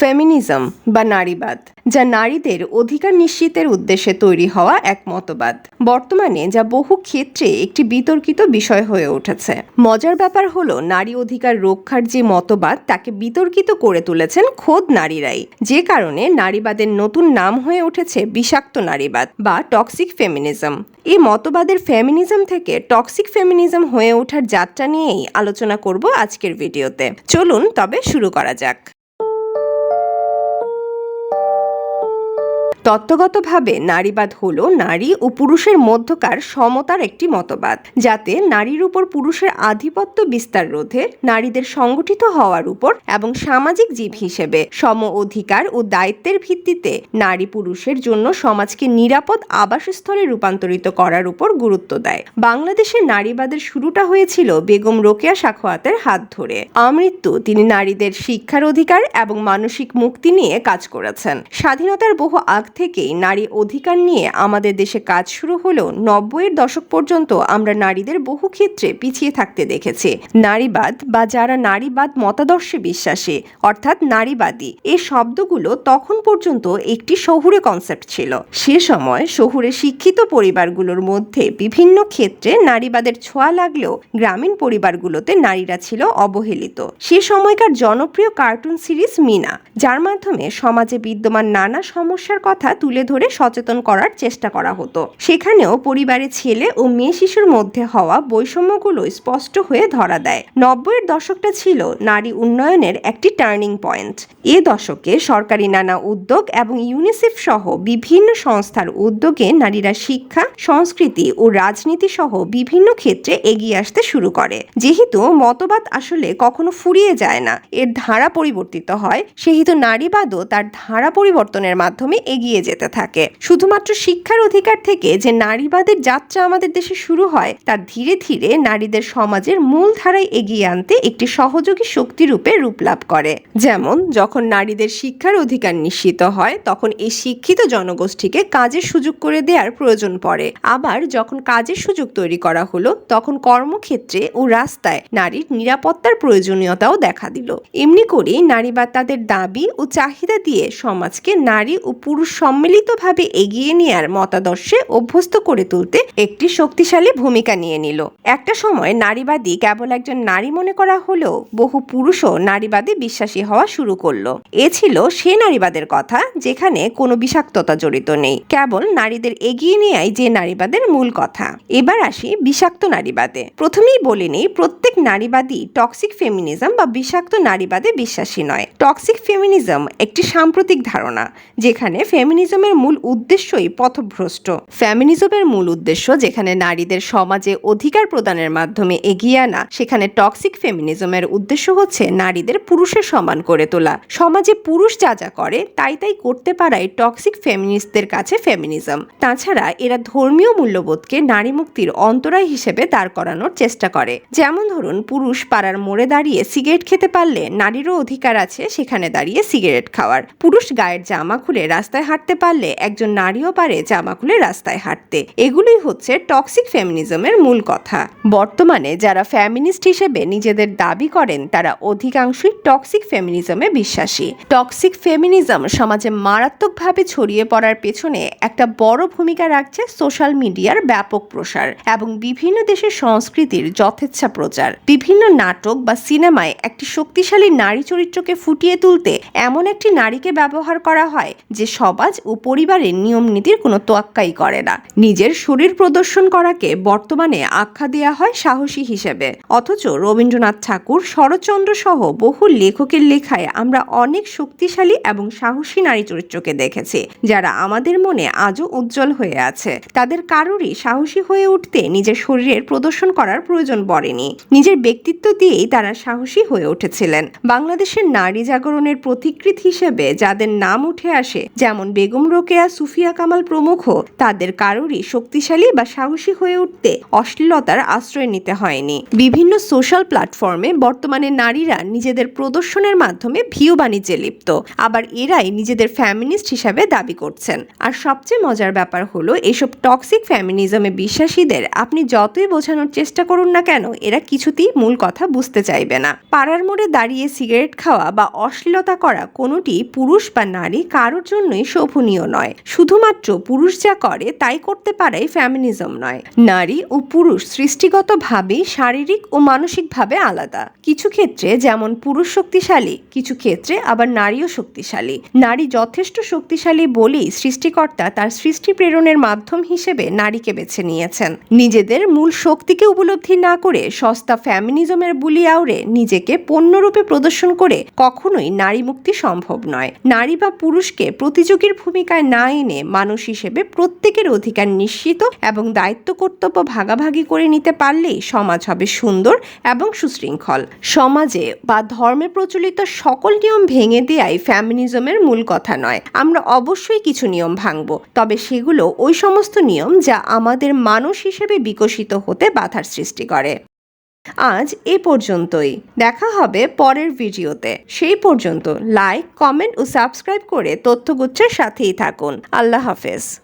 Feminism বা নারীবাদ, যা নারীদের অধিকার নিশ্চিতের উদ্দেশ্যে তৈরি হওয়া এক মতবাদ। বর্তমানে যা বহু ক্ষেত্রে একটি বিতর্কিত বিষয় হয়ে উঠেছে। মজার ব্যাপার হলো, নারী অধিকার রক্ষার যে মতবাদ, তাকে বিতর্কিত করে তুলেছেন খোদ নারীরাই। যে কারণে নারীবাদের নতুন নাম হয়ে উঠেছে বিষাক্ত নারীবাদ বা টক্সিক ফেমিনিজম। এই মতবাদের ফেমিনিজম থেকে টক্সিক ফেমিনিজম হয়ে ওঠার যাত্রা নিয়েই আলোচনা করব আজকের ভিডিওতে। চলুন, তবে শুরু করা যাক। তত্ত্বগতভাবে নারীবাদ হল নারী ও পুরুষের মধ্যকার সমতার একটি মতবাদ, যাতে নারীর উপর পুরুষের আধিপত্য বিস্তার রোধে নারীদের সংগঠিত হওয়ার উপর এবং সামাজিক জীব হিসেবে সম অধিকার ও দায়িত্বের ভিত্তিতে নারী পুরুষের জন্য সমাজকে নিরাপদ আবাসস্থলে রূপান্তরিত করার উপর গুরুত্ব দেয়। বাংলাদেশের নারীবাদের শুরুটা হয়েছিল বেগম রোকেয়া সাখোয়াতের হাত ধরে। আমৃত্যু তিনি নারীদের শিক্ষার অধিকার এবং মানসিক মুক্তি নিয়ে কাজ করেছেন। স্বাধীনতার বহু আগ থেকেই নারী অধিকার নিয়ে আমাদের দেশে কাজ শুরু হলেও নব্বইয়ের দশক পর্যন্ত আমরা নারীদের বহু ক্ষেত্রে পিছিয়ে থাকতে দেখেছি। নারীবাদ বা যারা নারীবাদ মতাদর্শে বিশ্বাসী, অর্থাৎ নারীবাদী এই শব্দগুলো তখন পর্যন্ত একটি শহুরে কনসেপ্ট ছিল। সে সময় শহুরে শিক্ষিত পরিবারগুলোর মধ্যে বিভিন্ন ক্ষেত্রে নারীবাদের ছোঁয়া লাগলেও গ্রামীণ পরিবারগুলোতে নারীরা ছিল অবহেলিত। সে সময়কার জনপ্রিয় কার্টুন সিরিজ মিনা, যার মাধ্যমে সমাজে বিদ্যমান নানা সমস্যার কথা তুলে ধরে সচেতন করার চেষ্টা করা হতো। সেখানেও পরিবারে ছেলে ও মেয়ে শিশুর মধ্যে হওয়া বৈষম্যগুলো স্পষ্ট হয়ে ধরা দেয়। নব্বইয়ের দশকটা ছিল নারী উন্নয়নের একটি টার্নিং পয়েন্ট। এ দশকে সরকারি নানা উদ্যোগ এবং ইউনিসেফ সহ বিভিন্ন সংস্থার উদ্যোগে নারীরা শিক্ষা, সংস্কৃতি ও রাজনীতি সহ বিভিন্ন ক্ষেত্রে এগিয়ে আসতে শুরু করে। যেহেতু মতবাদ আসলে কখনো ফুরিয়ে যায় না, এর ধারা পরিবর্তিত হয়, সেহেতু নারীবাদও তার ধারা পরিবর্তনের মাধ্যমে এগিয়ে যেতে থাকে। শুধুমাত্র শিক্ষার অধিকার থেকে যে নারীবাদের যাত্রা আমাদের দেশে শুরু হয়, তা ধীরে ধীরে নারীদের সমাজের মূল ধারায় এগিয়ে আনতে একটি সহযোগী শক্তিরূপে রূপ লাভ করে। যেমন, যখন নারীদের শিক্ষার অধিকার নিশ্চিত হয়, তখন এই শিক্ষিত জনগোষ্ঠীকে কাজের সুযোগ করে দেওয়ার প্রয়োজন পড়ে। আবার, যখন কাজের সুযোগ তৈরি করা হলো, তখন কর্মক্ষেত্রে ও রাস্তায় নারীর নিরাপত্তার প্রয়োজনীয়তাও দেখা দিল। এমনি করেই নারীবাদ তাদের দাবি ও চাহিদা দিয়ে সমাজকে নারী ও পুরুষ সম্মিলিতভাবে এগিয়ে নেয়ার মতাদর্শে অভ্যস্ত করে তুলতে একটি শক্তিশালী ভূমিকা নিয়ে নিল। একটা সময় নারীবাদী কেবল একজন নারী মনে করা হলেও বহু পুরুষও নারীবাদে বিশ্বাসী হওয়া শুরু করল। এ ছিল সে নারীবাদের কথা, যেখানে কোনো বিষাক্ততা জড়িত নেই। কেবল নারীদের এগিয়ে নেয়াই যে নারীবাদের মূল কথা। এবার আসি বিষাক্ত নারীবাদে। প্রথমেই বলে নেই, প্রত্যেক নারীবাদী টক্সিক ফেমিনিজম বা বিষাক্ত নারীবাদে বিশ্বাসী নয়। টক্সিক ফেমিনিজম একটি সাম্প্রতিক ধারণা, যেখানে ফেমিনিজমের মূল উদ্দেশ্যই পথভ্রষ্ট। ফেমিনিজমের মূল উদ্দেশ্য যেখানে নারীদের সমাজে অধিকার প্রদানের মাধ্যমে এগিয়ে আনা, সেখানে টক্সিক ফেমিনিজমের উদ্দেশ্য হচ্ছে নারীদের পুরুষের সমান করে তোলা। সমাজে পুরুষ যা যা করে, তাই তাই করতে পারাই টক্সিক ফেমিনিস্টদের কাছে ফেমিনিজম তাছাড়া এরা ধর্মীয় মূল্যবোধকে নারী মুক্তির অন্তরায় হিসেবে দাঁড় করানোর চেষ্টা করে। যেমন ধরুন, পুরুষ পাড়ার মোড়ে দাঁড়িয়ে সিগারেট খেতে পারলে নারীরও অধিকার আছে সেখানে দাঁড়িয়ে সিগারেট খাওয়ার। পুরুষ গায়ের জামা খুলে রাস্তায় হাঁটতে পারলে একজন নারীও পারে জামা খুলে রাস্তায় হাঁটতে। এগুলোই হচ্ছে টক্সিক ফেমিনিজমের মূল কথা। বর্তমানে যারা ফ্যামিনিস্ট হিসেবে নিজেদের দাবি করেন, তারা অধিকাংশই টক্সিক ফেমিনিজমে বিশ্বাসী। টক্সিক ফেমিনিজম সমাজে মারাত্মকভাবে ছড়িয়ে পড়ার পেছনে একটা বড় ভূমিকা রাখছে সোশ্যাল মিডিয়ার ব্যাপক প্রসার এবং বিভিন্ন দেশের সংস্কৃতির যথেচ্ছা প্রচার। বিভিন্ন নাটক বা সিনেমায় একটি শক্তিশালী নারী চরিত্রকে ফুটিয়ে তুলতে এমন একটি নারীকে ব্যবহার করা হয় যে সমাজ ও পরিবারের নিয়ম নীতির কোনো তোয়াক্কাই করে না। নিজের শরীর প্রদর্শন করাকে বর্তমানে আখ্যা দেওয়া হয় সাহসী হিসেবে। অথচ রবীন্দ্রনাথ ঠাকুর, শরৎচন্দ্র সহ বহু লেখকের লেখায় আমরা অনেক শক্তিশালী এবং সাহসী নারী চরিত্রকে দেখেছি, যারা আমাদের মনে আজও উজ্জ্বল হয়ে আছে। তাদের কারোরই সাহসী হয়ে উঠতে নিজের শরীরের প্রদর্শন করার প্রয়োজন পড়েনি। নিজের ব্যক্তিত্ব দিয়েই তারা সাহসী হয়ে উঠেছিলেন। বাংলাদেশের নারী জাগরণের প্রতিকৃত হিসেবে যাদের নাম উঠে আসে, যেমন বেগম রোকেয়া, সুফিয়া কামাল প্রমুখ, তাদের কারোরই শক্তিশালী বা সাহসী হয়ে উঠতে অশ্লীলতার আশ্রয় নিতে হয়নি। বিভিন্ন সোশ্যাল প্ল্যাটফর্মে বর্তমানে নারীরা নিজেদের প্রদর্শনের মাধ্যমে ভিউ বাণিজ্যে লিপ্ত। আবার এরাই নিজেদের ফ্যামিনিস্ট হিসাবে দাবি করছেন। আর সবচেয়ে মজার ব্যাপার হলো, এসব টক্সিক ফ্যামিনিজমে বিশ্বাসীদের আপনি যতই বোঝানোর চেষ্টা করুন না কেন, এরা কিছুতেই মূল কথা বুঝতে চাইবে না। পাড়ার মোড়ে দাঁড়িয়ে সিগারেট খাওয়া বা অশ্লীলতা করা কোনোটি পুরুষ বা নারী কারোর জন্যই শোভনীয় নয়। শুধুমাত্র পুরুষ যা করে, তাই করতে পারাই ফ্যামিনিজম নয়। নারী ও পুরুষ সৃষ্টিগতভাবেই শারীরিক ও মানসিকভাবে আলাদা। কিছু ক্ষেত্রে যেমন পুরুষ শক্তিশালী, কিছু ক্ষেত্রে আবার নারীও শক্তিশালী। নারী যথেষ্ট শক্তিশালী বলেই সৃষ্টিকর্তা তার সৃষ্টি প্রেরণের মাধ্যম হিসেবে নারীকে বেছে নিয়েছেন। নিজেদের মূল শক্তিকে উপলব্ধি না করে সস্তা ফ্যামিনিজমের বুলি আউড়ে নিজেকে পণ্যরূপে প্রদর্শন করে কখনোই নারী মুক্তি সম্ভব নয়। নারী বা পুরুষকে প্রতিযোগীর ভূমিকায় না এনে মানুষ হিসেবে প্রত্যেকের অধিকার নিশ্চিত এবং দায়িত্ব, কর্তব্য ভাগাভাগি করে নিতে পারলেই সমাজ হবে সুন্দর এবং সুশৃঙ্খল। সমাজে বা ধর্মে প্রচলিত সকল নিয়ম ভেঙে দেয়াই ফ্যামিনিজমের মূল কথা নয়। আমরা অবশ্যই কিছু নিয়ম ভাঙব, তবে সেগুলো ওই সমস্ত নিয়ম যা আমাদের মানুষ হিসেবে বিকশিত হতে বাধার সৃষ্টি করে। আজ এ পর্যন্তই। দেখা হবে পরের ভিডিওতে। সেই পর্যন্ত লাইক কমেন্ট ও সাবস্ক্রাইব করে তথ্যগুচ্ছের সাথেই থাকুন। আল্লাহ হাফেজ।